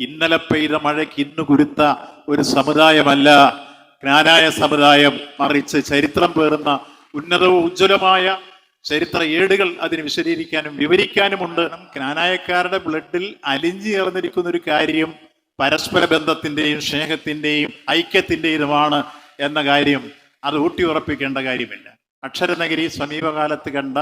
ഇന്നലെ പെയ്ത മഴയ്ക്ക് ഇന്ന് കുരുത്ത ഒരു സമുദായമല്ല. ജ്ഞാനായ സമുദായം മറിച്ച് ചരിത്രം പേറുന്ന ഉന്നതവും ഉജ്ജ്വലമായ ചരിത്ര ഏടുകൾ അതിന് വിശദീകരിക്കാനും വിവരിക്കാനുമുണ്ട്. ജ്ഞാനായക്കാരുടെ ബ്ലഡിൽ അലിഞ്ഞു ചേർന്നിരിക്കുന്ന ഒരു കാര്യം പരസ്പര ബന്ധത്തിന്റെയും സ്നേഹത്തിന്റെയും ഐക്യത്തിന്റെയുമാണ് എന്ന കാര്യം അത് ഊട്ടി ഉറപ്പിക്കേണ്ട കാര്യമില്ല. അക്ഷരനഗരി സമീപകാലത്ത് കണ്ട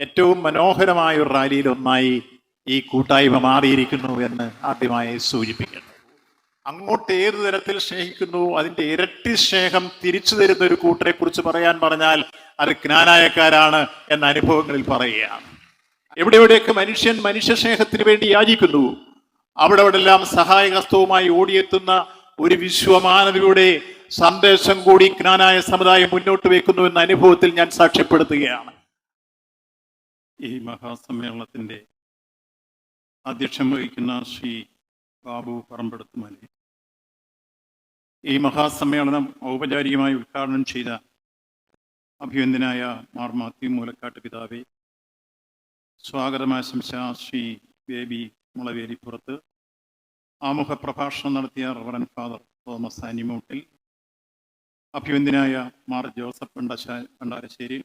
ഏറ്റവും മനോഹരമായ ഒരു റാലിയിൽ ഒന്നായി ഈ കൂട്ടായ്മ മാറിയിരിക്കുന്നു എന്ന് ആദ്യമായി സൂചിപ്പിക്കുന്നു. അങ്ങോട്ട് ഏത് തരത്തിൽ സ്നേഹിക്കുന്നു അതിന്റെ ഇരട്ടി സ്നേഹം തിരിച്ചു തരുന്ന ഒരു കൂട്ടരെ കുറിച്ച് പറയാൻ പറഞ്ഞാൽ അത് ജ്ഞാനായക്കാരാണ് എന്ന അനുഭവങ്ങളിൽ പറയുകയാണ്. എവിടെ എവിടെയൊക്കെ മനുഷ്യൻ മനുഷ്യ സ്നേഹത്തിന് വേണ്ടി യാചിക്കുന്നു അവിടെ എവിടെല്ലാം സഹായഹസ്തവുമായി ഓടിയെത്തുന്ന ഒരു വിശ്വമാനതയുടെ സന്ദേശം കൂടി ജ്ഞാനായ സമുദായം മുന്നോട്ട് വെക്കുന്നു എന്ന അനുഭവത്തിൽ ഞാൻ സാക്ഷ്യപ്പെടുത്തുകയാണ്. ഈ മഹാസമ്മേളനത്തിന്റെ അധ്യക്ഷം വഹിക്കുന്ന ശ്രീ ബാബു പറമ്പെടുത്തുമലി ഈ മഹാസമ്മേളനം ഔപചാരികമായി ഉദ്ഘാടനം ചെയ്ത അഭിവന്ദനായ മാർ മാത്യു മൂലക്കാട്ട് പിതാവെ. സ്വാഗതമാശംസ ശ്രീ ബേബി മുളവേലിപ്പുറത്ത്. ആമുഖ പ്രഭാഷണം നടത്തിയ റവറൻ ഫാദർ തോമസ് ആനിമൂട്ടിൽ അഭിവന്ദനായ മാർ ജോസഫ് പണ്ടാശാ പണ്ടാരശ്ശേരി.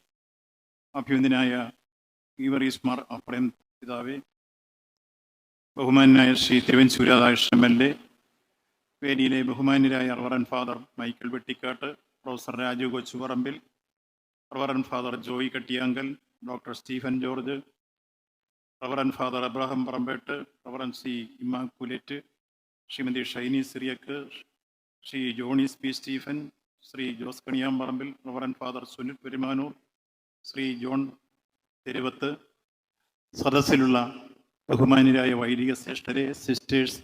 അഭിവന്ദനായ ഈവറീസ് മാർ അപ്രേം പിതാവെ. ബഹുമാനായ Shri Thiruvanchoor Radhakrishnan M L A വേദിയിലെ ബഹുമാന്യരായ reverend father Michael Vettikkattu professor Raju Kochuparambil reverend father Joy Kattiyankal doctor Stephen George reverend father Abraham Parambettu reverend C Immaculate Shrimati Shiny Cyriac Shri Johnis P Stephen Shri Jose Kaniyamparambil reverend father Sunil Perumanoor Shri John Theruvath സദസ്സിലുള്ള ബഹുമാന്യരായ വൈദിക ശ്രേഷ്ഠരെ sisters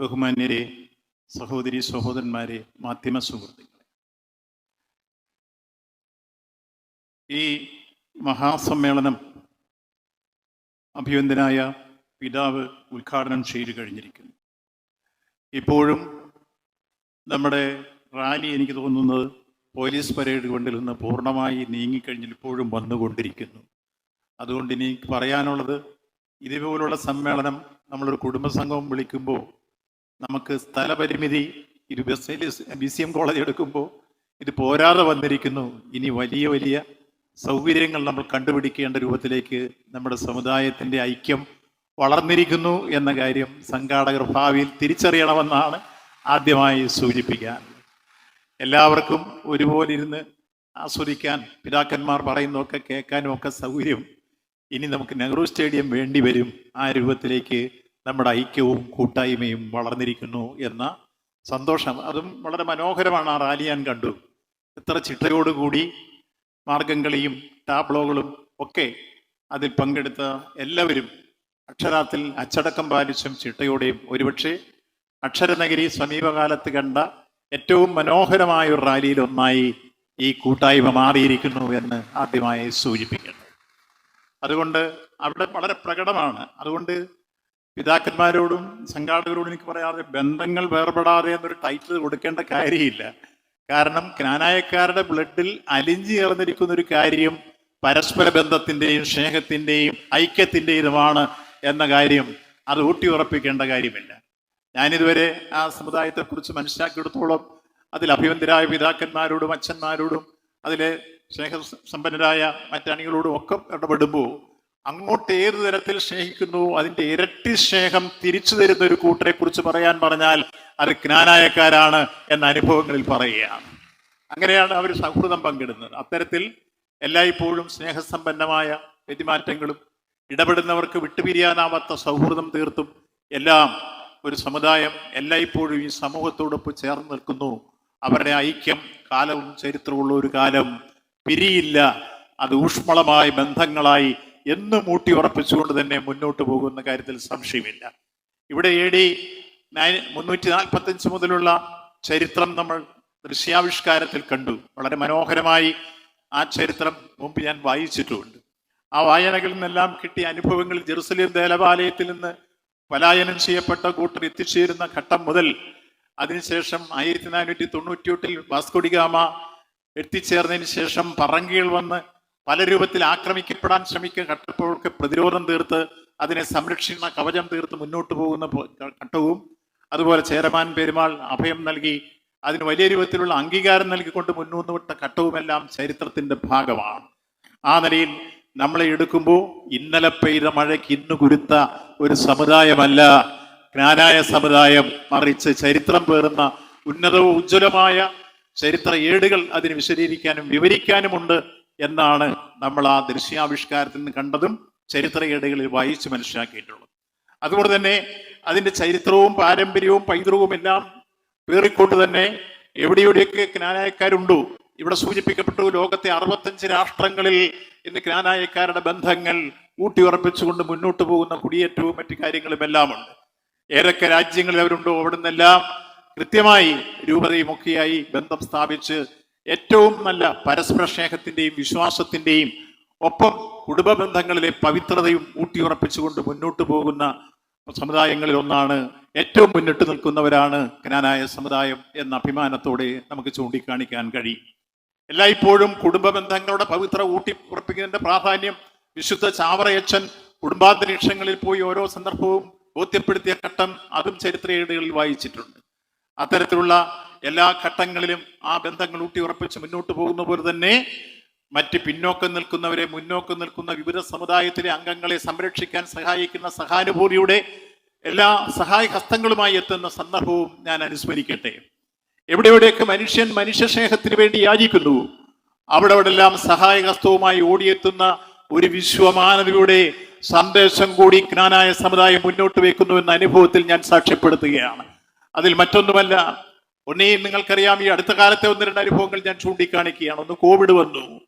ബഹുമാന്യരെ സഹോദരി സഹോദരന്മാരെ മാധ്യമ സുഹൃത്തുക്കളെ. ഈ മഹാസമ്മേളനം അഭിവന്ദനായ പിതാവ് ഉദ്ഘാടനം ചെയ്തു കഴിഞ്ഞിരിക്കുന്നു. ഇപ്പോഴും നമ്മുടെ റാലി എനിക്ക് തോന്നുന്നത് പോലീസ് പരേഡ് കൊണ്ടിൽ നിന്ന് പൂർണമായി നീങ്ങിക്കഴിഞ്ഞിൽ ഇപ്പോഴും വന്നുകൊണ്ടിരിക്കുന്നു. അതുകൊണ്ട് ഇനി പറയാനുള്ളത് ഇതുപോലുള്ള സമ്മേളനം നമ്മളൊരു കുടുംബസംഘം വിളിക്കുമ്പോൾ നമുക്ക് സ്ഥലപരിമിതി ഇത് ബി സി എം കോളേജ് എടുക്കുമ്പോൾ ഇത് പോരാതെ വന്നിരിക്കുന്നു. ഇനി വലിയ വലിയ സൗകര്യങ്ങൾ നമ്മൾ കണ്ടുപിടിക്കേണ്ട രൂപത്തിലേക്ക് നമ്മുടെ സമുദായത്തിന്റെ ഐക്യം വളർന്നിരിക്കുന്നു എന്ന കാര്യം സംഘാടകർ ഭാവിയിൽ തിരിച്ചറിയണമെന്നാണ് ആദ്യമായി സൂചിപ്പിക്കാൻ. എല്ലാവർക്കും ഒരുപോലെ ഇരുന്ന് ആസ്വദിക്കാൻ പിതാക്കന്മാർ പറയുന്നതൊക്കെ കേൾക്കാനും ഒക്കെ സൗകര്യം ഇനി നമുക്ക് നെഹ്റു സ്റ്റേഡിയം വേണ്ടി വരും. ആ രൂപത്തിലേക്ക് നമ്മുടെ ഐക്യവും കൂട്ടായ്മയും വളർന്നിരിക്കുന്നു എന്ന സന്തോഷം. അതും വളരെ മനോഹരമാണ് ആ റാലി ഞാൻ കണ്ടു. എത്ര ചിട്ടയോടുകൂടി മാർഗംകളിയും ടാബ്ലോകളും ഒക്കെ അതിൽ പങ്കെടുത്ത എല്ലാവരും അക്ഷരാത്തിൽ അച്ചടക്കം പാലിച്ചും ചിട്ടയോടെയും ഒരുപക്ഷെ അക്ഷരനഗരി സമീപകാലത്ത് കണ്ട ഏറ്റവും മനോഹരമായ ഒരു റാലിയിൽ ഒന്നായി ഈ കൂട്ടായ്മ മാറിയിരിക്കുന്നു എന്ന് ആദ്യമായി സൂചിപ്പിക്കുന്നു അതുകൊണ്ട് അവിടെ വളരെ പ്രകടമാണ്. അതുകൊണ്ട് പിതാക്കന്മാരോടും സംഘാടകരോടും എനിക്ക് പറയാതെ ബന്ധങ്ങൾ വേർപെടാതെ എന്നൊരു ടൈറ്റിൽ കൊടുക്കേണ്ട കാര്യമില്ല. കാരണം ജ്ഞാനായക്കാരുടെ ബ്ലഡിൽ അലിഞ്ഞു ചേർന്നിരിക്കുന്ന ഒരു കാര്യം പരസ്പര ബന്ധത്തിന്റെയും സ്നേഹത്തിന്റെയും ഐക്യത്തിന്റെയുമാണ് എന്ന കാര്യം അത് ഊട്ടി ഉറപ്പിക്കേണ്ട കാര്യമില്ല. ഞാനിതുവരെ ആ സമുദായത്തെക്കുറിച്ച് മനസ്സിലാക്കിയെടുത്തോളം അതിൽ അഭിവന്ദരായ പിതാക്കന്മാരോടും അച്ഛന്മാരോടും അതിലെ സ്നേഹ സമ്പന്നരായ ഒക്കെ ഇടപെടുമ്പോൾ അങ്ങോട്ട് ഏത് തരത്തിൽ സ്നേഹിക്കുന്നു അതിന്റെ ഇരട്ടി സ്നേഹം തിരിച്ചു തരുന്ന ഒരു കൂട്ടരെ കുറിച്ച് പറയാൻ പറഞ്ഞാൽ അത് ജ്ഞാനായക്കാരാണ് എന്ന അനുഭവങ്ങളിൽ പറയുകയാണ്. അങ്ങനെയാണ് അവർ സൗഹൃദം പങ്കിടുന്നത്. അത്തരത്തിൽ എല്ലായ്പ്പോഴും സ്നേഹസമ്പന്നമായ വ്യതിമാറ്റങ്ങളും ഇടപെടുന്നവർക്ക് വിട്ടുപിരിയാനാവാത്ത സൗഹൃദം തീർത്തും എല്ലാം ഒരു സമുദായം എല്ലായ്പ്പോഴും ഈ സമൂഹത്തോടൊപ്പം ചേർന്ന് നിൽക്കുന്നു. അവരുടെ ഐക്യം കാലവും ചരിത്രമുള്ള ഒരു കാലം പിരിയില്ല. അത് ഊഷ്മളമായ ബന്ധങ്ങളായി എന്നും ഊട്ടി ഉറപ്പിച്ചുകൊണ്ട് തന്നെ മുന്നോട്ട് പോകുന്ന കാര്യത്തിൽ സംശയമില്ല. ഇവിടെ എ ഡി നയൻ മുന്നൂറ്റി നാൽപ്പത്തഞ്ച് മുതലുള്ള ചരിത്രം നമ്മൾ ദൃശ്യാവിഷ്കാരത്തിൽ കണ്ടു. വളരെ മനോഹരമായി ആ ചരിത്രം മുമ്പ് ഞാൻ വായിച്ചിട്ടുമുണ്ട് ആ വായനകളിൽ നിന്നെല്ലാം കിട്ടിയ അനുഭവങ്ങൾ ജെറുസലേം ദേവാലയത്തിൽ നിന്ന് പലായനം ചെയ്യപ്പെട്ട കൂട്ടർ എത്തിച്ചേരുന്ന ഘട്ടം മുതൽ അതിനുശേഷം ആയിരത്തി നാനൂറ്റി തൊണ്ണൂറ്റിയെട്ടിൽ വാസ്കോഡിഗാമ എത്തിച്ചേർന്നതിന് ശേഷം പറങ്കികൾ വന്ന് പല രൂപത്തിൽ ആക്രമിക്കപ്പെടാൻ ശ്രമിക്കുന്ന കട്ടപ്പുഴക്ക് പ്രതിരോധം തീർത്ത് അതിനെ സംരക്ഷിക്കുന്ന കവചം തീർത്ത് മുന്നോട്ട് പോകുന്ന ഘട്ടവും അതുപോലെ ചേരമാൻ പെരുമാൾ അഭയം നൽകി അതിന് വലിയ രൂപത്തിലുള്ള അംഗീകാരം നൽകിക്കൊണ്ട് മുന്നോട്ട് വിട്ട ഘട്ടവുമെല്ലാം ചരിത്രത്തിന്റെ ഭാഗമാണ്. ആ നിലയിൽ നമ്മളെ എടുക്കുമ്പോൾ ഇന്നലെ പെയ്ത മഴയ്ക്ക് ഇന്ന് കുരുത്ത ഒരു സമുദായമല്ല. ജ്ഞാനായ സമുദായം മറിച്ച് ചരിത്രം പേറുന്ന ഉന്നതവും ഉജ്ജ്വലമായ ചരിത്ര ഏടുകൾ അതിന് വിശദീകരിക്കാനും വിവരിക്കാനുമുണ്ട് എന്നാണ് നമ്മൾ ആ ദൃശ്യാവിഷ്കാരത്തിൽ നിന്ന് കണ്ടതും ചരിത്ര ഏടുകളിൽ വായിച്ച് മനസ്സിലാക്കിയിട്ടുള്ളത്. അതുകൊണ്ട് തന്നെ അതിന്റെ ചരിത്രവും പാരമ്പര്യവും പൈതൃകവും എല്ലാം പേറിക്കൊണ്ട് തന്നെ എവിടെയെവിടെയൊക്കെ ജ്ഞാനായക്കാരുണ്ടോ ഇവിടെ സൂചിപ്പിക്കപ്പെട്ടു ലോകത്തെ അറുപത്തഞ്ച് രാഷ്ട്രങ്ങളിൽ ഇന്ന് ജ്ഞാനായക്കാരുടെ ബന്ധങ്ങൾ ഊട്ടിയുറപ്പിച്ചുകൊണ്ട് മുന്നോട്ട് പോകുന്ന കുടിയേറ്റവും മറ്റു കാര്യങ്ങളും എല്ലാം ഉണ്ട് ഏതൊക്കെ രാജ്യങ്ങളിൽ അവരുണ്ടോ അവിടെ നിന്നെല്ലാം കൃത്യമായി രൂപതയും ഒക്കെയായി ബന്ധം സ്ഥാപിച്ച് ഏറ്റവും നല്ല പരസ്പര സ്നേഹത്തിന്റെയും വിശ്വാസത്തിന്റെയും ഒപ്പം കുടുംബ ബന്ധങ്ങളിലെ പവിത്രതയും ഊട്ടിയുറപ്പിച്ചുകൊണ്ട് മുന്നോട്ട് പോകുന്ന സമുദായങ്ങളിൽ ഒന്നാണ് ഏറ്റവും മുന്നിട്ട് നിൽക്കുന്നവരാണ് കനാനായ സമുദായം എന്ന അഭിമാനത്തോടെ നമുക്ക് ചൂണ്ടിക്കാണിക്കാൻ കഴിയും. എല്ലായ്പ്പോഴും കുടുംബ ബന്ധങ്ങളുടെ പവിത്ര ഊട്ടി ഉറപ്പിക്കുന്നതിന്റെ പ്രാധാന്യം വിശുദ്ധ ചാവറയച്ചൻ കുടുംബാന്തരീക്ഷങ്ങളിൽ പോയി ഓരോ സന്ദർഭവും ബോധ്യപ്പെടുത്തിയ ഘട്ടം അതും ചരിത്ര ഏടുകളിൽ വായിച്ചിട്ടുണ്ട്. അത്തരത്തിലുള്ള എല്ലാ ഘട്ടങ്ങളിലും ആ ബന്ധങ്ങൾ ഊട്ടി ഉറപ്പിച്ച് മുന്നോട്ട് പോകുന്ന പോലെ തന്നെ മറ്റ് പിന്നോക്കം നിൽക്കുന്നവരെ മുന്നോക്കം നിൽക്കുന്ന വിവിധ സമുദായത്തിലെ അംഗങ്ങളെ സംരക്ഷിക്കാൻ സഹായിക്കുന്ന സഹാനുഭൂതിയുടെ എല്ലാ സഹായ ഹസ്തങ്ങളുമായി എത്തുന്ന സന്ദർഭവും ഞാൻ അനുസ്മരിക്കട്ടെ. എവിടെവിടെയൊക്കെ മനുഷ്യൻ മനുഷ്യ സ്നേഹത്തിന് വേണ്ടി യാചിക്കുന്നു അവിടെ അവിടെല്ലാം സഹായഹസ്തവുമായി ഓടിയെത്തുന്ന ഒരു വിശ്വമാനതയുടെ സന്ദേശം കൂടി ജ്ഞാനായ സമുദായം മുന്നോട്ട് വെക്കുന്നു എന്ന അനുഭവത്തിൽ ഞാൻ സാക്ഷ്യപ്പെടുത്തുകയാണ്. അതിൽ മറ്റൊന്നുമല്ല. ഒന്നേ നിങ്ങൾക്കറിയാം ഈ അടുത്ത കാലത്തെ ഒന്ന് രണ്ട് അനുഭവങ്ങൾ ഞാൻ ചൂണ്ടിക്കാണിക്കുകയാണ്. ഒന്ന് കോവിഡ് വന്നു.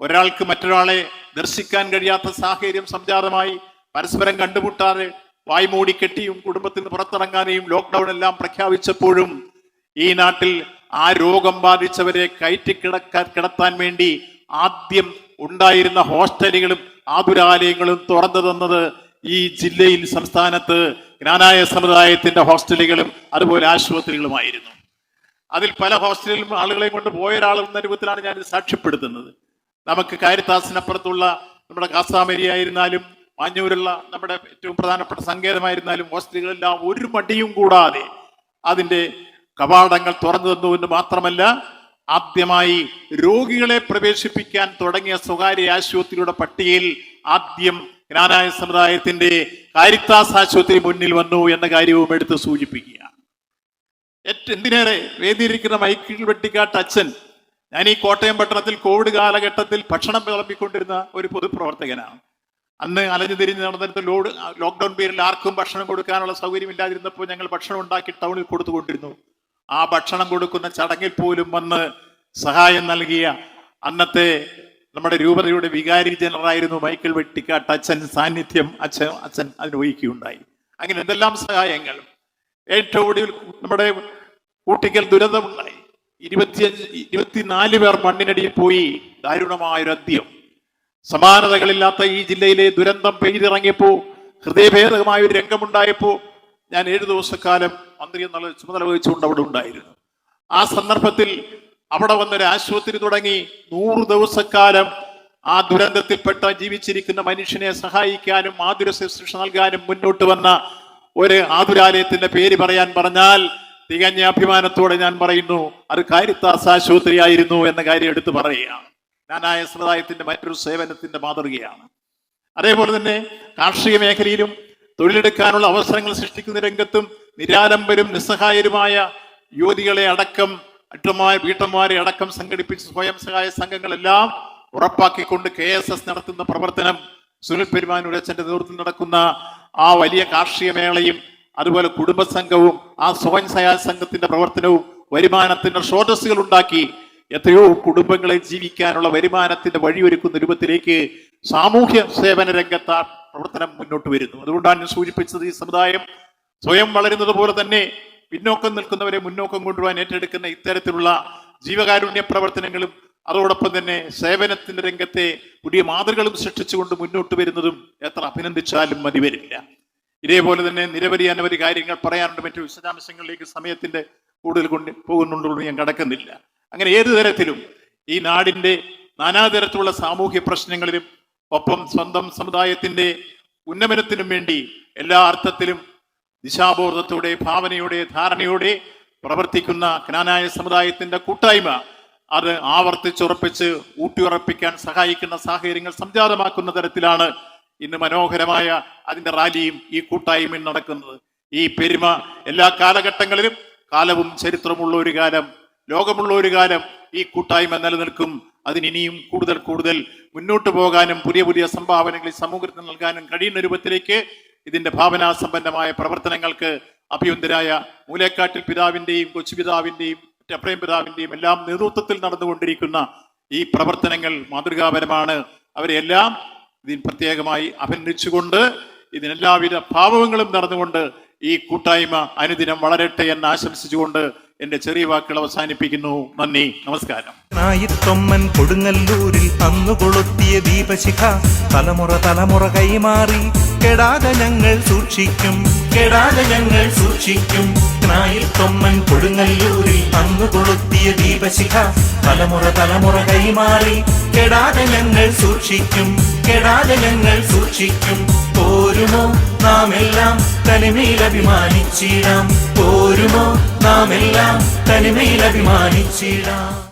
ഒരാൾക്ക് മറ്റൊരാളെ ദർശിക്കാൻ കഴിയാത്ത സാഹചര്യം സംജാതമായി പരസ്പരം കണ്ടുമുട്ടാതെ വായ്മൂടി കെട്ടിയും കുടുംബത്തിൽ നിന്ന് പുറത്തിറങ്ങാനെയും ലോക്ക്ഡൌൺ എല്ലാം പ്രഖ്യാപിച്ചപ്പോഴും ഈ നാട്ടിൽ ആ രോഗം ബാധിച്ചവരെ കയറ്റി കിടക്കാൻ കിടത്താൻ വേണ്ടി ആദ്യം ഉണ്ടായിരുന്ന ഹോസ്റ്റലുകളും ആതുരാലയങ്ങളും തുറന്നു തന്നത് ഈ ജില്ലയിൽ സംസ്ഥാനത്ത് ജ്ഞാനായ സമുദായത്തിന്റെ ഹോസ്റ്റലുകളും അതുപോലെ ആശുപത്രികളുമായിരുന്നു. അതിൽ പല ഹോസ്റ്റലിലും ആളുകളെ കൊണ്ട് പോയ ഒരാളെന്ന രൂപത്തിലാണ് ഞാൻ സാക്ഷ്യപ്പെടുത്തുന്നത്. നമുക്ക് കാരിത്താസിനപ്പുറത്തുള്ള നമ്മുടെ കാസാമേരി ആയിരുന്നാലും മാഞ്ഞൂരുള്ള നമ്മുടെ ഏറ്റവും പ്രധാനപ്പെട്ട സങ്കേതമായിരുന്നാലും ഹോസ്റ്റലുകളെല്ലാം ഒരു മടിയും കൂടാതെ അതിന്റെ കവാടങ്ങൾ തുറന്നു തന്നു എന്ന് മാത്രമല്ല ആദ്യമായി രോഗികളെ പ്രവേശിപ്പിക്കാൻ തുടങ്ങിയ സ്വകാര്യ ആശുപത്രിയുടെ പട്ടികയിൽ ആദ്യം ജ്ഞാനായ സമുദായത്തിന്റെ കാരിത്താസ് ആശുപത്രി മുന്നിൽ വന്നു എന്ന കാര്യവും എടുത്ത് സൂചിപ്പിക്കുക എന്തിനേറെ വേദിയിരിക്കുന്ന മൈക്കിൾ വെട്ടിക്കാട്ട് അച്ഛൻ ഞാൻ ഈ കോട്ടയം പട്ടണത്തിൽ കോവിഡ് കാലഘട്ടത്തിൽ ഭക്ഷണം വിളമ്പിക്കൊണ്ടിരുന്ന ഒരു പൊതുപ്രവർത്തകനാണ്. അന്ന് അലഞ്ഞു തിരിഞ്ഞ് നടന്നിരുന്ന ലോഡ് ലോക്ക്ഡൌൺ പേരിൽ ആർക്കും ഭക്ഷണം കൊടുക്കാനുള്ള സൗകര്യം ഇല്ലാതിരുന്നപ്പോൾ ഞങ്ങൾ ഭക്ഷണം ഉണ്ടാക്കി ടൗണിൽ കൊടുത്തുകൊണ്ടിരുന്നു. ആ ഭക്ഷണം കൊടുക്കുന്ന ചടങ്ങിൽ പോലും വന്ന് സഹായം നൽകിയ അന്നത്തെ നമ്മുടെ രൂപതയുടെ വികാരി ജനറലായിരുന്നു മൈക്കിൾ വെട്ടിക്കാട്ട് അച്ഛൻ സാന്നിധ്യം അച്ഛൻ അച്ഛൻ അനുഭവിക്കുകയുണ്ടായി അങ്ങനെ എന്തെല്ലാം സഹായങ്ങൾ? ഏറ്റവും ഒടുവിൽ നമ്മുടെ കൂട്ടിക്കൽ ദുരന്തമുണ്ടായി ഇരുപത്തിയഞ്ച് ഇരുപത്തിനാല് പേർ മണ്ണിനടിയിൽ പോയി. ദാരുണമായൊരു അന്ത്യം. സമാനതകളില്ലാത്ത ഈ ജില്ലയിലെ ദുരന്തം പെയ്തിറങ്ങിയപ്പോ ഹൃദയഭേദകമായ ഒരു രംഗമുണ്ടായപ്പോൾ ഞാൻ ഏഴു ദിവസക്കാലം മന്ത്രി എന്നുള്ള ചുമതല വഹിച്ചുകൊണ്ട് അവിടെ ഉണ്ടായിരുന്നു. ആ സന്ദർഭത്തിൽ അവിടെ വന്നൊരു ആശുപത്രി തുടങ്ങി നൂറ് ദിവസക്കാലം ആ ദുരന്തത്തിൽപ്പെട്ട ജീവിച്ചിരിക്കുന്ന മനുഷ്യനെ സഹായിക്കാനും ആതുര ശുശ്രൂഷ നൽകാനും മുന്നോട്ട് വന്ന ഒരു ആതുരാലയത്തിന്റെ പേര് പറയാൻ പറഞ്ഞാൽ തികഞ്ഞ അഭിമാനത്തോടെ ഞാൻ പറയുന്നു അത് കാരിത്താസ് ആശുപത്രി ആയിരുന്നു എന്ന കാര്യം എടുത്തു പറയുകയാണ്. ജ്ഞാനായ സമുദായത്തിന്റെ മറ്റൊരു സേവനത്തിന്റെ മാതൃകയാണ്. അതേപോലെ തന്നെ കാർഷിക മേഖലയിലും തൊഴിലെടുക്കാനുള്ള അവസരങ്ങൾ സൃഷ്ടിക്കുന്ന രംഗത്തും നിരാലംബരും നിസ്സഹായരുമായ യുവതികളെ അടക്കം അറ്റമായ വീട്ടന്മാരെ അടക്കം സംഘടിപ്പിച്ച് സ്വയം സഹായ സംഘങ്ങളെല്ലാം ഉറപ്പാക്കിക്കൊണ്ട് കെ എസ് എസ് നടത്തുന്ന പ്രവർത്തനം സുനിൽ പെരുമാനൂർ അച്ഛന്റെ നേതൃത്വത്തിൽ നടക്കുന്ന ആ വലിയ കാർഷിക മേളയും അതുപോലെ കുടുംബ സംഘവും ആ സ്വയം സഹായ സംഘത്തിന്റെ പ്രവർത്തനവും വരുമാനത്തിന്റെ സ്രോതസ്സുകൾ ഉണ്ടാക്കി എത്രയോ കുടുംബങ്ങളെ ജീവിക്കാനുള്ള വരുമാനത്തിന്റെ വഴിയൊരുക്കുന്ന രൂപത്തിലേക്ക് സാമൂഹ്യ സേവന രംഗത്ത് പ്രവർത്തനം മുന്നോട്ട് വരുന്നു. അതുകൊണ്ടാണ് ഞാൻ സൂചിപ്പിച്ചത് ഈ സമുദായം സ്വയം വളരുന്നത് പോലെ തന്നെ പിന്നോക്കം നിൽക്കുന്നവരെ മുന്നോക്കം കൊണ്ടുപോകാൻ ഏറ്റെടുക്കുന്ന ഇത്തരത്തിലുള്ള ജീവകാരുണ്യ പ്രവർത്തനങ്ങളും അതോടൊപ്പം തന്നെ സേവനത്തിന്റെ രംഗത്തെ പുതിയ മാതൃകളും സൃഷ്ടിച്ചുകൊണ്ട് മുന്നോട്ട് വരുന്നതും എത്ര അഭിനന്ദിച്ചാലും മതി വരില്ല. ഇതേപോലെ തന്നെ നിരവധി അനവധി കാര്യങ്ങൾ പറയാനുണ്ട് മറ്റു വിശദാംശങ്ങളിലേക്ക് സമയത്തിന്റെ കൂടുതൽ കൊണ്ട് പോകുന്നുണ്ടോ ഞാൻ കടക്കുന്നില്ല. അങ്ങനെ ഏതു തരത്തിലും ഈ നാടിന്റെ നാനാതരത്തിലുള്ള സാമൂഹ്യ പ്രശ്നങ്ങളിലും ഒപ്പം സ്വന്തം സമുദായത്തിന്റെ ഉന്നമനത്തിനും വേണ്ടി എല്ലാ അർത്ഥത്തിലും ദിശാബോധത്തോടെ ഭാവനയോടെ ധാരണയോടെ പ്രവർത്തിക്കുന്ന ജ്ഞാനായ സമുദായത്തിന്റെ കൂട്ടായ്മ അത് ആവർത്തിച്ചുറപ്പിച്ച് ഊട്ടിയുറപ്പിക്കാൻ സഹായിക്കുന്ന സാഹചര്യങ്ങൾ സംജാതമാക്കുന്ന തരത്തിലാണ് ഇന്ന് മനോഹരമായ അതിന്റെ റാലിയും ഈ കൂട്ടായ്മയും നടക്കുന്നത്. ഈ പെരുമ എല്ലാ കാലഘട്ടങ്ങളിലും കാലവും ചരിത്രമുള്ള ഒരു കാലം ലോകമുള്ള ഒരു കാലം ഈ കൂട്ടായ്മ നിലനിൽക്കും. അതിനിനിയും കൂടുതൽ കൂടുതൽ മുന്നോട്ട് പോകാനും പുതിയ പുതിയ സംഭാവനകൾ സമൂഹത്തിന് നൽകാനും കഴിയുന്ന രൂപത്തിലേക്ക് ഇതിന്റെ ഭാവനാസമ്പന്നമായ പ്രവർത്തനങ്ങൾക്ക് അഭ്യുന്തരായ മൂലക്കാട്ടിൽ പിതാവിന്റെയും കൊച്ചു പിതാവിന്റെയും അപ്രയം പിതാവിന്റെയും എല്ലാം നേതൃത്വത്തിൽ നടന്നുകൊണ്ടിരിക്കുന്ന ഈ പ്രവർത്തനങ്ങൾ മാതൃകാപരമാണ്. അവരെല്ലാം ഇതിന് പ്രത്യേകമായി അഭിനന്ദിച്ചുകൊണ്ട് ഇതിനെല്ലാവിധ ഭാവങ്ങളും നടന്നുകൊണ്ട് ഈ കൂട്ടായ്മ അനുദിനം വളരട്ടെ എന്ന് ആശംസിച്ചുകൊണ്ട് എന്റെ ചെറിയ വാക്കുകൾ അവസാനിപ്പിക്കുന്നു. നന്ദി. നമസ്കാരം. നായിത്തൊമ്മൻ കൊടുങ്ങല്ലൂരിൽ അന്നു കൊളുത്തിയ ദീപശിഖ തലമുറ തലമുറ കൈമാറി. കെടാതെ ഞങ്ങൾ സൂക്ഷിക്കും. കെടാതെ ഞങ്ങൾ സൂക്ഷിക്കും. നായിത്തൊമ്മൻ കൊടുങ്ങല്ലൂരിൽ അന്നു കൊളുത്തിയ ദീപശിഖ തലമുറ തലമുറ കൈമാറി. കെടാതെ ഞങ്ങൾ സൂക്ഷിക്കും. കെടാതെ ഞങ്ങൾ സൂക്ഷിക്കും. പോരുമോ? നാം എല്ലാം തനിമയിൽ അഭിമാനിച്ചിടാം. പോരുമോ? നാം എല്ലാം തനിമയിൽ അഭിമാനിച്ചിടാം.